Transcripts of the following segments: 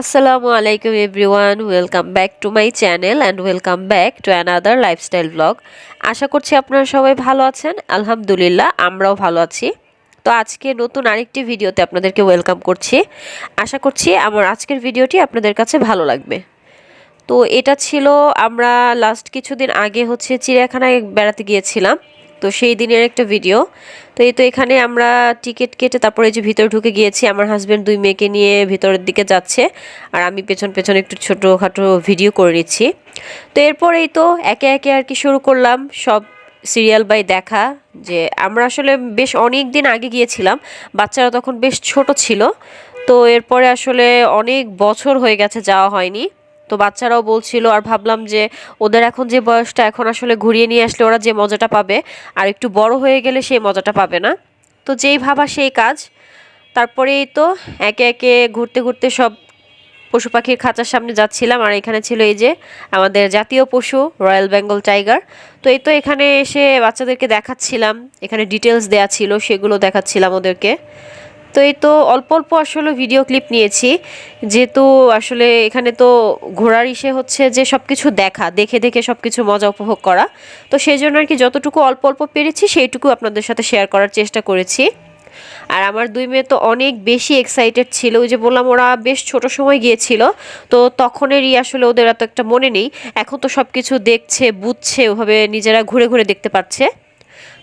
আসসালামু আলাইকুম everyone welcome back to my channel and welcome back to another lifestyle blog আশা করছি আপনারা সবাই ভালো আছেন। আলহামদুলিল্লাহ, আমরাও ভালো আছি। তো আজকে নতুন আরেকটি ভিডিওতে আপনাদেরকে ওয়েলকাম করছি। আশা করছি আমার আজকের ভিডিওটি আপনাদের কাছে ভালো লাগবে। তো এটা ছিল আমরা লাস্ট কিছুদিন আগে হচ্ছে চিড়িয়াখানায় বেড়াতে গিয়েছিলাম। তো সেই দিনের একটা ভিডিও তো এই তো এখানে আমরা টিকিট কেটে তারপরে যে ভিতরে ঢুকে গিয়েছি, আমার হাজব্যান্ড দুই মেয়েকে নিয়ে ভিতরের দিকে যাচ্ছে আর আমি পেছন পেছন একটু ছোটোখাটো ভিডিও করে নিচ্ছি। তো এরপরেই তো একে একে আর কি শুরু করলাম, সব সিরিয়াল বাই দেখা। যে আমরা আসলে বেশ অনেক দিন আগে গিয়েছিলাম, বাচ্চারা তখন বেশ ছোট ছিল। তো এরপরে আসলে অনেক বছর হয়ে গেছে যাওয়া হয়নি। তো বাচ্চারাও বলছিল, আর ভাবলাম যে ওদের এখন যে বয়সটা, এখন আসলে ঘুরিয়ে নিয়ে আসলে ওরা যে মজাটা পাবে, আর একটু বড় হয়ে গেলে সেই মজাটা পাবে না। তো যেই ভাবা সেই কাজ। তারপরেই তো একে একে ঘুরতে ঘুরতে সব পশু পাখির খাঁচার সামনে যাচ্ছিলাম, আর এখানে ছিল এই যে আমাদের জাতীয় পশু, রয়্যাল বেঙ্গল টাইগার। তো এই তো এখানে এসে বাচ্চাদেরকে দেখাচ্ছিলাম, এখানে ডিটেলস দেয়া ছিল, সেগুলো দেখাচ্ছিলাম ওদেরকে। তো এই তো অল্প অল্প আসলে ভিডিও ক্লিপ নিয়েছি। যেহেতু আসলে এখানে তো ঘোরার ইসে হচ্ছে যে সব কিছু দেখা, দেখে দেখে সব কিছু মজা উপভোগ করা। তো সেই জন্য আর কি যতটুকু অল্প অল্প পেরেছি, সেইটুকু আপনাদের সাথে শেয়ার করার চেষ্টা করেছি। আর আমার দুই মেয়ে তো অনেক বেশি এক্সাইটেড ছিল। ওই যে বললাম, ওরা বেশ ছোট সময় গিয়েছিল। তো তখনেরই আসলে ওদের এত একটা মনে নেই। এখন তো সব কিছু দেখছে, বুঝছে, ওভাবে নিজেরা ঘুরে ঘুরে দেখতে পাচ্ছে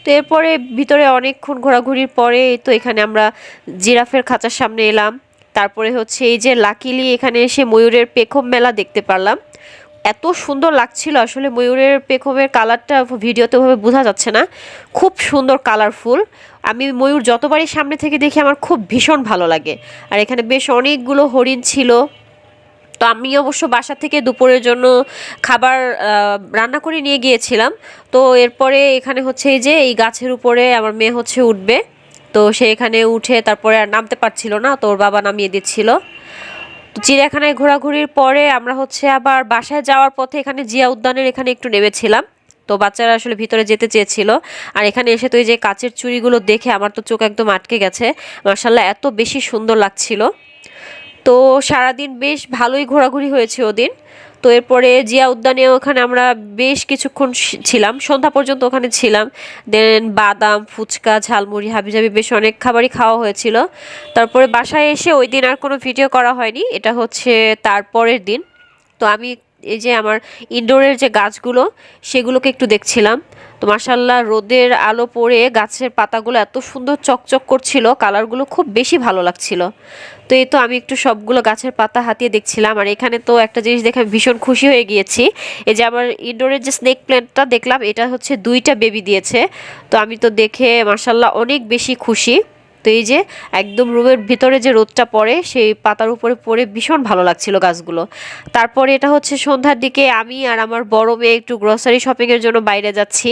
তো এরপরে ভিতরে অনেকক্ষণ ঘোরাঘুরির পরে তো এখানে আমরা জিরাফের খাঁচার সামনে এলাম। তারপরে হচ্ছে এই যে লাকিলি এখানে এসে ময়ূরের পেখম মেলা দেখতে পারলাম। এত সুন্দর লাগছিল আসলে ময়ূরের পেখমের কালারটা ভিডিওতে ওভাবে বোঝা যাচ্ছে না। খুব সুন্দর কালারফুল। আমি ময়ূর যতবারই সামনে থেকে দেখি আমার খুব ভীষণ ভালো লাগে। আর এখানে বেশ অনেকগুলো হরিণ ছিল। তো আমি অবশ্য বাসা থেকে দুপুরের জন্য খাবার রান্না করে নিয়ে গিয়েছিলাম। তো এরপরে এখানে হচ্ছে এই যে এই গাছের উপরে আমার মেয়ে হচ্ছে উঠবে। তো সে এখানে উঠে তারপরে আর নামতে পারছিল না, তো ওর বাবা নামিয়ে দিচ্ছিল। তো চিড়িয়াখানায় ঘোরাঘুরির পরে আমরা হচ্ছে আবার বাসায় যাওয়ার পথে এখানে জিয়া উদ্যানের এখানে একটু নেমেছিলাম। তো বাচ্চারা আসলে ভিতরে যেতে চেয়েছিল। আর এখানে এসে তো এই যে কাচের চুড়িগুলো দেখে আমার তো চোখ একদম আটকে গেছে। মার্শাল্লাহ এত বেশি সুন্দর লাগছিল। তো সারাদিন বেশ ভালোই ঘোরাঘুরি হয়েছে ওদিন। তো এরপরে জিয়া উদ্যানে ওখানে আমরা বেশ কিছুক্ষণ ছিলাম, সন্ধ্যা পর্যন্ত ওখানে ছিলাম। দেন বাদাম, ফুচকা, ঝালমুড়ি, হাবিজাবি বেশ অনেক খাবারই খাওয়া হয়েছিল। তারপরে বাসায় এসে ওই দিন আর কোনো ভিডিও করা হয়নি, এটা হচ্ছে তারপরের দিন। তো আমি এই যে আমার ইনডোরের যে গাছগুলো, সেগুলোকে একটু দেখছিলাম। তো মার্শাল্লাহ রোদের আলো পড়ে গাছের পাতাগুলো এত সুন্দর চকচক করছিল, কালারগুলো খুব বেশি ভালো লাগছিল। তো এই তো আমি একটু সবগুলো গাছের পাতা হাতিয়ে দেখছিলাম, আর এখানে তো একটা জিনিস দেখে ভীষণ খুশি হয়ে গিয়েছি। এই যে আমার ইনডোরের যে স্নেক প্ল্যান্টটা দেখলাম, এটা হচ্ছে দুইটা বেবি দিয়েছে। তো আমি তো দেখে মার্শাল্লাহ অনেক বেশি খুশি। তো এই যে একদম রুমের ভিতরে যে রোদটা পড়ে, সেই পাতার উপরে পড়ে ভীষণ ভালো লাগছিল গাছগুলো। তারপরে এটা হচ্ছে সন্ধ্যার দিকে আমি আর আমার বড় মেয়ে একটু গ্রসারি শপিংয়ের জন্য বাইরে যাচ্ছি।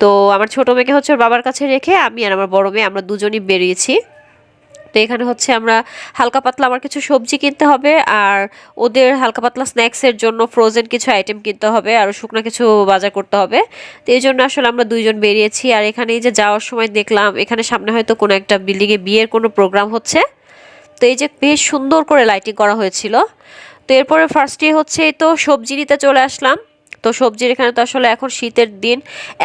তো আমার ছোটো মেয়েকে হচ্ছে বাবার কাছে রেখে আমি আর আমার বড় মেয়ে আমরা দুজনই বেরিয়েছি। তো এখানে হচ্ছে আমরা হালকা পাতলা আমার কিছু সবজি কিনতে হবে, আর ওদের হালকা পাতলা স্ন্যাক্সের জন্য ফ্রোজেন কিছু আইটেম কিনতে হবে, আর শুকনো কিছু বাজার করতে হবে। তো এই জন্য আসলে আমরা দুইজন বেরিয়েছি, আর এখানে যে যাওয়ার সময় দেখলাম, এখানে সামনে হয়তো কোনো একটা বিল্ডিংয়ে বিয়ের কোনো প্রোগ্রাম হচ্ছে। তো এই যে বেশ সুন্দর করে লাইটিং করা হয়েছিল। তো এরপরে ফার্স্টে হচ্ছে এই তো সবজি নিতে চলে আসলাম। তো সবজির এখানে তো আসলে এখন শীতের দিন।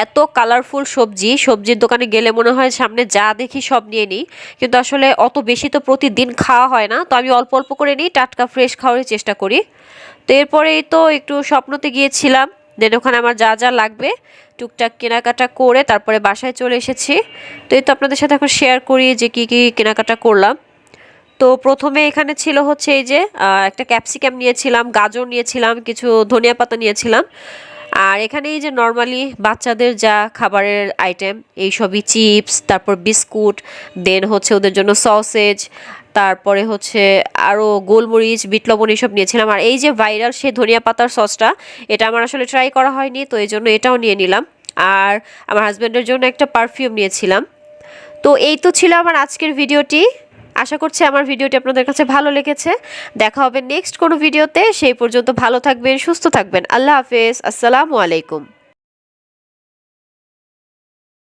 এত কালারফুল সবজি, সবজির দোকানে গেলে মনে হয় সামনে যা দেখি সব নিয়ে নিই। কিন্তু আসলে অত বেশি তো প্রতিদিন খাওয়া হয় না। তো আমি অল্প অল্প করে নিই, টাটকা ফ্রেশ খাওয়ার চেষ্টা করি। তো এরপরেই তো একটু স্বপ্নতে গিয়েছিলাম, দেন ওখানে আমার যা যা লাগবে টুকটাক কেনাকাটা করে তারপরে বাসায় চলে এসেছি। তো এই তো আপনাদের সাথে এখন শেয়ার করি যে কী কী কেনাকাটা করলাম। তো প্রথমে এখানে ছিল হচ্ছে এই যে একটা ক্যাপসিকাম নিয়েছিলাম, গাজর নিয়েছিলাম, কিছু ধনিয়া পাতা নিয়েছিলাম। আর এখানে এই যে নর্মালি বাচ্চাদের যা খাবারের আইটেম এই সবই চিপস তারপর বিস্কুট দেন হচ্ছে ওদের জন্য সসেজ তারপরে হচ্ছে আরও গোলমরিচ, বিট লবণ এইসব নিয়েছিলাম। আর এই যে ভাইরাল সে ধনিয়া পাতার সসটা এটা আমার আসলে ট্রাই করা হয়নি, তো এই জন্য এটাও নিয়ে নিলাম। আর আমার হাজব্যান্ডের জন্য একটা পারফিউম নিয়েছিলাম। তো এই তো ছিল আমার আজকের ভিডিওটি আশা করছি আমার ভিডিওটি আপনাদের কাছে ভালো লেগেছে। দেখা হবে নেক্সট কোনো ভিডিওতে। সেই পর্যন্ত ভালো থাকবেন, সুস্থ থাকবেন। আল্লাহ হাফেজ। আসসালামু আলাইকুম।